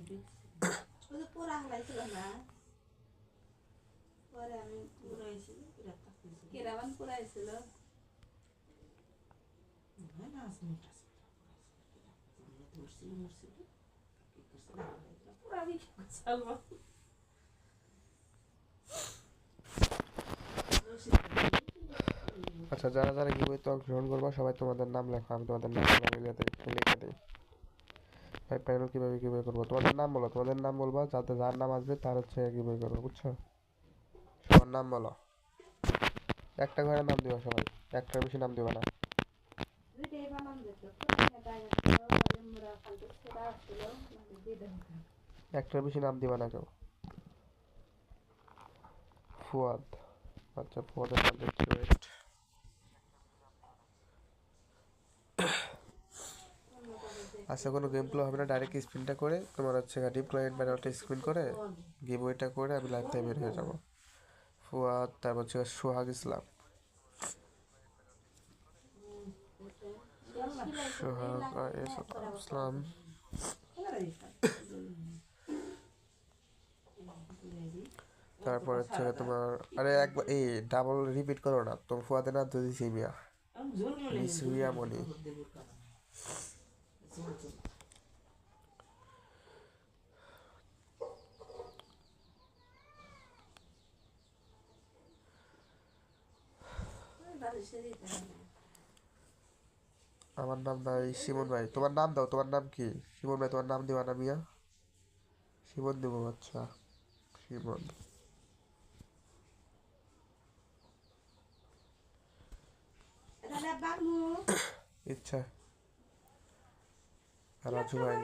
কি আচ্ছা যারা যারা গিবইতে অংশগ্রহণ করবা, সবাই তোমাদের নাম লেখো, আমি তোমাদের নাম লিখে দিই ভাই প্যানেল কীভাবে কীভাবে করব? তোমাদের নাম বলো, তোমাদের নাম বলবা, যাতে যার নাম আসবে তার হচ্ছে কীভাবে করব, বুঝছ? সবার নাম বলো। একটা ঘরে নাম দিবা সবাই, একটার বেশি নাম দিবা না। একটার বেশি নাম দিবা না কেউ। ফুয়াদ আচ্ছা ফুয়াদের নাম দিচ্ছি wait। আচ্ছা কোনো গেম প্লে হবে না ডাইরেক্ট স্পিনটা করে তোমার হচ্ছে ডিপ ক্লায়েন্ট ব্যানারটা স্ক্রিন করে গেম ওইটা করে আমি লাইফ টাইম বের হয়ে যাব। ফুয়াদ তারপর হচ্ছে সোহাগ ইসলাম। সোহাগ ইসলাম। তারপর হচ্ছে তোমার, আরে একবার, এই ডাবল রিপিট করো না, তোমার ফুয়াদের নাম তো দিছি মিয়া। মিস মিয়া মনি আমার নাম নাই শিমন ভাই। তোমার নাম দাও তোমার নাম কি? শিমন ভাই তোমার নাম দিবা না মিয়া? শিমন দেবো আচ্ছা। শিমন রাজা বামু ইচ্ছা। রাজু ভাই।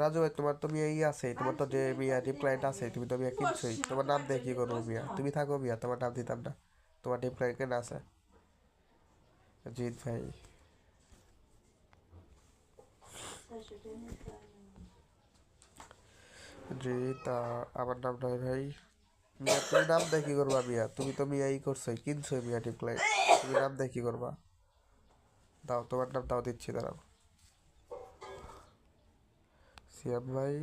রাজু ভাই তোমার তো মিয়া ই আছে তোমার তো যে মিয়া ডিপ ক্লায়েন্ট আছে তুমি তো কিনছোই। তোমার নাম দিয়ে কি করব তুমি থাকো তোমার নাম দিতাম না। তোমার ডিপ ক্লায়েন্ট কেন আছে? জিৎ ভাই। আমার নাম নয় ভাই। মিয়া তুমি নাম কি করবা মিয়া তুমি তো মিয়া ই করছোই কিনছোই মিয়া ডিপ ক্লায়েন্ট তুমি নাম কি করবা? দাও তোমার নাম দাও দিচ্ছি দাঁড়াও। সিয়াম ভাই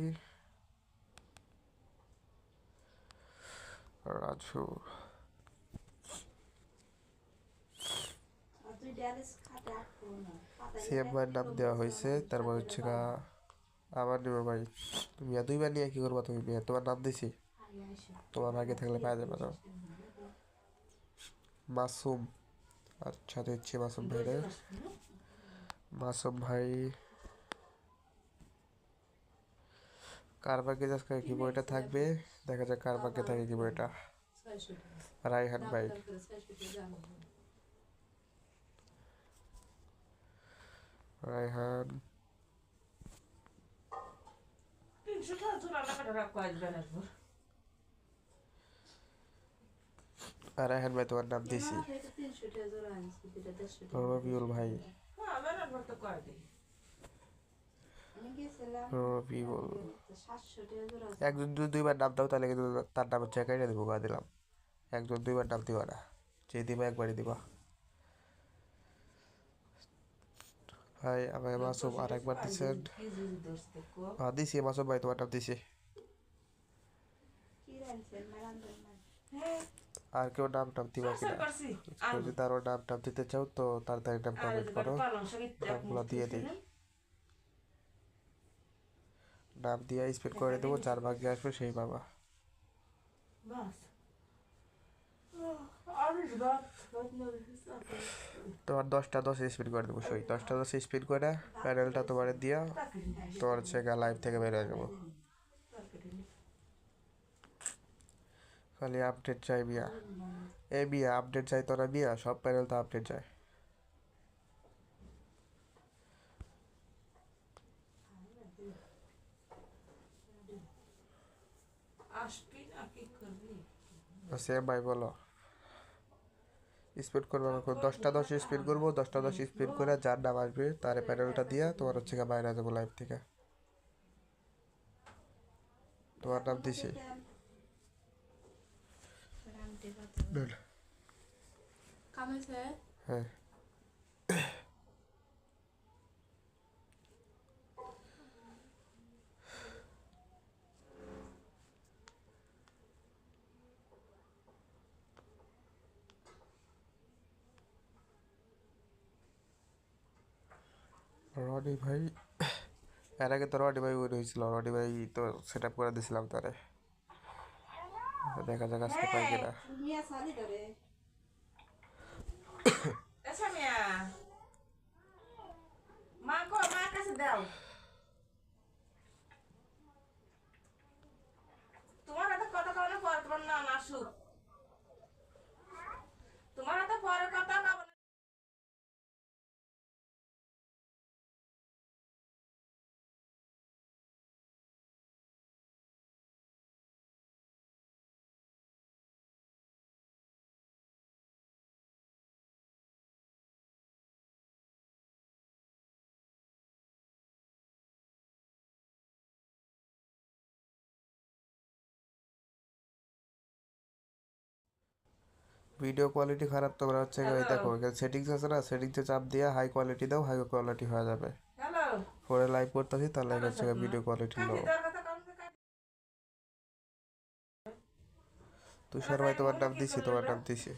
রাজু না সিএম ভাইয়ের নাম দেওয়া হয়েছে তারপর হচ্ছে গা আবার নেব ভাই আর দুইবার নিয়ে কি করবা তুমি বিয়ে তোমার নাম দিছি তোমার আগে থাকলে পাওয়া যাবে না মাসুম আচ্ছা দিচ্ছি মাসুম ভাই মাসুম ভাই কার ভাগ্যে আজকে কি বইটা থাকবে? দেখা যাক কার ভাগ্যে থাকে কি বইটা। রাইহান ভাই। রাইহান রাইহান ভাই তোমার নাম দিছি। ভাই হ্যাঁ আমার আসব তো কয় দিই আমি গেছিলাম রবিউল সাতশো টাকা একজন যদি দুইবার নাম দাও তাহলে কিন্তু তার নামের জায়গায় দেবো গা দিলাম। একজন দুইবার নাম দিবা না যে দিবা একবারই দিবা। ভাই আমাকে মাসুম আর একবার দোষ হ্যাঁ দিছি মাসুম ভাই তোমার নাম দিছি। হ্যাঁ। আর কেউ নাম টাম দিবা কিনা? যদি আরও নাম টাম দিতে চাও তো তাড়াতাড়ি নাম কমেন্ট করো। নামগুলো দিয়ে দিই। নাম দিয়ে স্পেড করে দেবো যার ভাগ্যে আসবে সেই বাবা। তোমার দশটা দশ স্পিড করে দেবো সই। দশটা দশ স্পিড করে প্যানেলটা তোমার দিয়া তোমার হচ্ছে লাইভ থেকে বের হয়ে যাব। খালি আপডেট চাই বিয়া। এ বিয়া আপডেট চাই তোরা বিয়া সব প্যানেল তো আপডেট চায় আসবি না কি করবি সেম ভাই বলো। স্পিড করব আমাকে দশটা দশ স্পিড করব দশটা দশ স্পিড করে যার নাম আসবে তার প্যানেলটা দিয়া তোমার হচ্ছে বাইরে যাব লাইভ থেকে। তোমার নাম দিছি। হ্যাঁ। রডি ভাই। এর আগে তো রডি ভাই উইন হয়েছিল রডি ভাই তো সেট আপ করে দিয়েছিলাম তারে। দেখা যাক আজকে পাই কিনা মিয়া সালি ধরে আচ্ছা মিয়া মা কো মার কাছে দাও তোমার হাতে কথা কও না পরে তোমার নাম আসুক তোমার হাতে পরে কথা কও না ভিডিও কোয়ালিটি খারাপ তোমরা হচ্ছে ওই দেখো সেটিংস আছে না সেটিংসে চাপ দিয়ে হাই কোয়ালিটি দাও হাই কোয়ালিটি হয়ে যাবে। হ্যালো ফোনে লাইভ করতেছি তাহলে হচ্ছে ভিডিও কোয়ালিটি লো তুষার ভাই তোমার নাম দিছি তোমার নাম দিছি।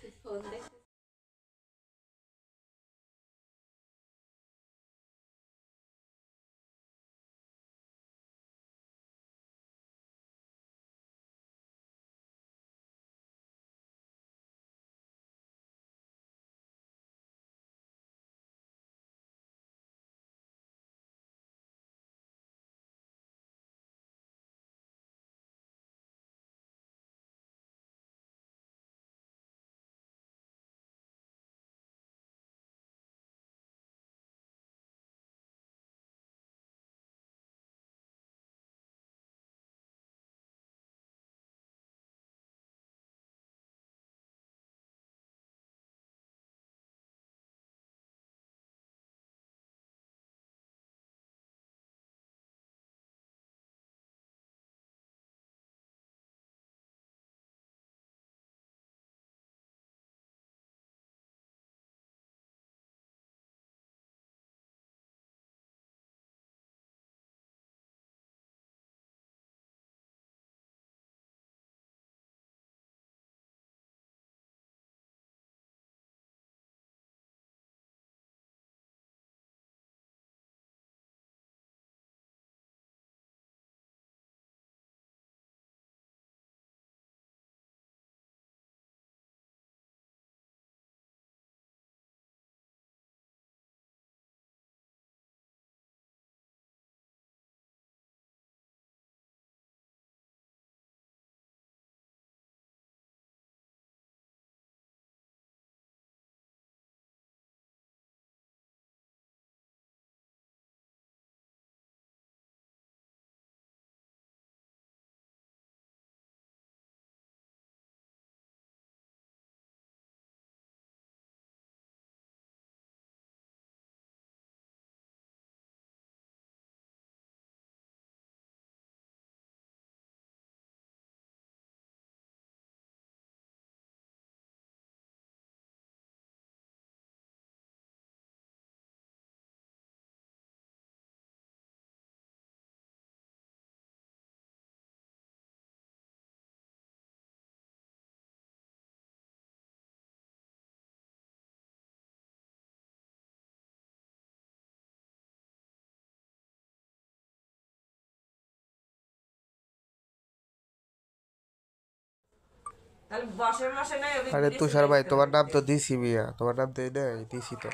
আরে তুষার ভাই তোমার নাম তো দিছি মিয়া। তোমার নাম তো নাই দিছি তো।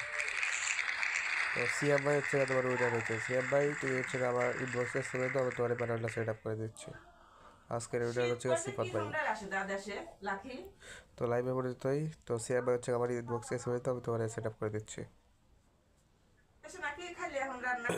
তো সিএম ভাই হচ্ছে তোমার উইনার হচ্ছে সিএম ভাই তুমি হচ্ছে আমার ইনবক্সে শুনে দাও আমি তোমার প্যানেলটা সেট আপ করে দিচ্ছি। আজকের উইনার হচ্ছে সিফাত ভাই। তো লাইভে পরিচিতই তো সিএম ভাই হচ্ছে আমার ইনবক্সে শুনে দাও আমি তোমার সেট আপ করে দিচ্ছি। এসে নাকি খালি এখন রান্না